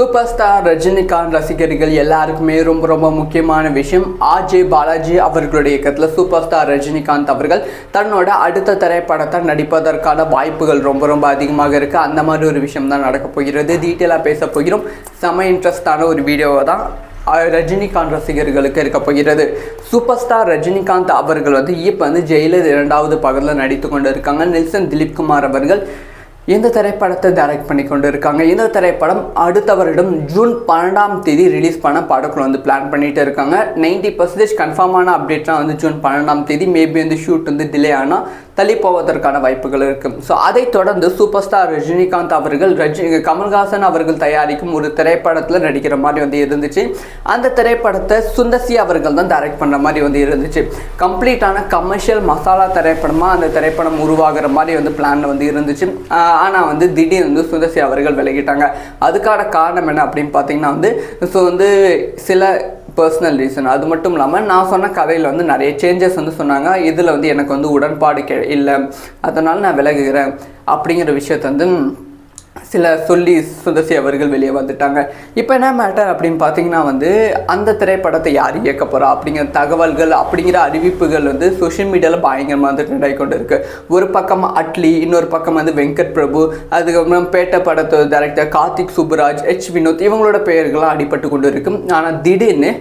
Super star Rajinikanth ரசிகர்கள் எல்லாருக்குமே ரொம்ப ரொம்ப முக்கியமான விஷயம். ஆர்ஜே பாலாஜி அவர்களுடைய இயக்கத்தில் சூப்பர் ஸ்டார் ரஜினிகாந்த் அவர்கள் தன்னோட அடுத்த திரைப்படத்தை நடிப்பதற்கான வாய்ப்புகள் ரொம்ப ரொம்ப அதிகமாக இருக்குது அந்த மாதிரி ஒரு விஷயம் தான் நடக்க போகிறது. டீட்டெயிலாக பேச போகிறோம். செம இன்ட்ரெஸ்டான ஒரு வீடியோவை தான் ரஜினிகாந்த் ரசிகர்களுக்கு இருக்க போகிறது. சூப்பர் ஸ்டார் ரஜினிகாந்த் அவர்கள் வந்து இப்போ வந்து ஜெயிலர் இரண்டாவது பகலில் நடித்து கொண்டு இருக்காங்க நெல்சன் திலீப்குமார் அவர்கள் இந்த திரைப்படத்தை டைரக்ட் பண்ணி கொண்டு இருக்காங்க இந்த திரைப்படம் அடுத்த வருடம் ஜூன் பன்னெண்டாம் தேதி ரிலீஸ் பண்ண படக்குழு வந்து பிளான் பண்ணிட்டு இருக்காங்க. நைன்டி பர்சன்டேஜ் கன்ஃபார்மான அப்டேட்லாம் வந்து ஜூன் பன்னெண்டாம் தேதி. மேபி வந்து ஷூட் வந்து டிலே ஆனால் தள்ளி போவதற்கான வாய்ப்புகள் இருக்கும் ஸோ அதைத் தொடர்ந்து சூப்பர் ஸ்டார் ரஜினிகாந்த் அவர்கள் ரஜினி கமல்ஹாசன் அவர்கள் தயாரிக்கும் ஒரு திரைப்படத்தில் நடிக்கிற மாதிரி வந்து இருந்துச்சு. அந்த திரைப்படத்தை சுந்தசி அவர்கள் தான் டைரக்ட் பண்ணுற மாதிரி வந்து இருந்துச்சு. கம்ப்ளீட்டான கமர்ஷியல் மசாலா திரைப்படமாக அந்த திரைப்படம் உருவாகிற மாதிரி வந்து பிளான் வந்து இருந்துச்சு. ஆனால் வந்து திடீர்னு வந்து சுந்தசி அவர்கள் விலகிட்டாங்க. அதுக்கான காரணம் என்ன அப்படின்னு பார்த்தீங்கன்னா வந்து ஸோ வந்து சில பர்சனல் ரீசன் அது மட்டும் இல்லாமல் நான் சொன்ன கதையில் வந்து நிறைய சேஞ்சஸ் வந்து சொன்னாங்க. இதில் வந்து எனக்கு வந்து உடன்பாடு கே இல்லை. அதனால் நான் விலகுகிறேன். அப்படிங்கிற விஷயத்த வந்து சில சொல்லி சுதசி அவர்கள் வெளியே வந்துட்டாங்க. இப்போ என்ன மேட்டர் அப்படின்னு பார்த்தீங்கன்னா வந்து அந்த திரைப்படத்தை யார் இயக்க போகிறா அப்படிங்கிற தகவல்கள் அப்படிங்கிற அறிவிப்புகள் வந்து சோஷியல் மீடியாவில் பயங்கரமாக வந்து ட்ரெண்ட் ஆகி கொண்டு இருக்குது ஒரு பக்கம் அட்லி இன்னொரு பக்கம் வந்து வெங்கட் பிரபு அதுக்கப்புறம் பேட்ட படத்தோட டேரக்டர் கார்த்திக் சுப்புராஜ் ஹெச் வினோத் இவங்களோட பெயர்கள்லாம் அடிபட்டு கொண்டு இருக்கும் ஆனால் திடீர்னு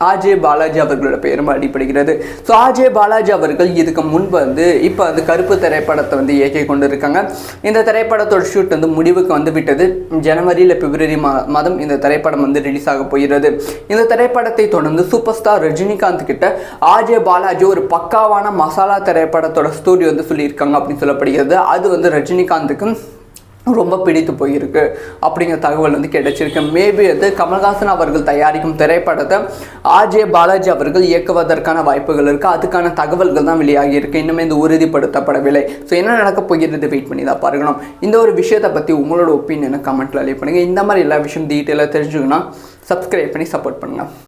ஆஜே பாலாஜி அவர்களோட பெயரும் அடிப்படுகிறது ஸோ ஆஜே பாலாஜி அவர்கள் இதுக்கு முன்பு வந்து இப்போ வந்து கருப்பு திரைப்படத்தை வந்து இயக்கி கொண்டு இருக்காங்க இந்த திரைப்படத்தோட ஷூட் வந்து முடிவுக்கு வந்து விட்டது. ஜனவரியில் பிப்ரவரி மாதம் இந்த திரைப்படம் வந்து ரிலீஸ் ஆக போகிறது. இந்த திரைப்படத்தை தொடர்ந்து சூப்பர் ஸ்டார் ரஜினிகாந்த் கிட்ட ஆஜே பாலாஜி ஒரு பக்காவான மசாலா திரைப்படத்தோட ஸ்டோரி வந்து சொல்லியிருக்காங்க அப்படின்னு சொல்லப்படுகிறது. அது வந்து ரஜினிகாந்துக்கும் ரொம்ப பிடித்து போயிருக்கு அப்படிங்கிற தகவல் வந்து கிடைச்சிருக்கு. மேபி வந்து கமல்ஹாசன் அவர்கள் தயாரிக்கும் திரைப்படத்தை ஆர்ஜே பாலாஜி அவர்கள் இயக்குவதற்கான வாய்ப்புகள் இருக்குது அதுக்கான தகவல்கள் தான் வெளியாகி இருக்கு. இன்னுமே இந்த உறுதிப்படுத்தப்படவில்லை. ஸோ என்ன நடக்க போகிறது? வெயிட் பண்ணி தான் பார்க்கணும். இந்த ஒரு விஷயத்தை பற்றி உங்களோட ஒப்பீனியனை கமெண்ட்டில் லீவ் பண்ணுங்கள் இந்த மாதிரி எல்லா விஷயம் டீட்டெயிலாக தெரிஞ்சுக்கணும் சப்ஸ்கிரைப் பண்ணி சப்போர்ட் பண்ணுங்கள்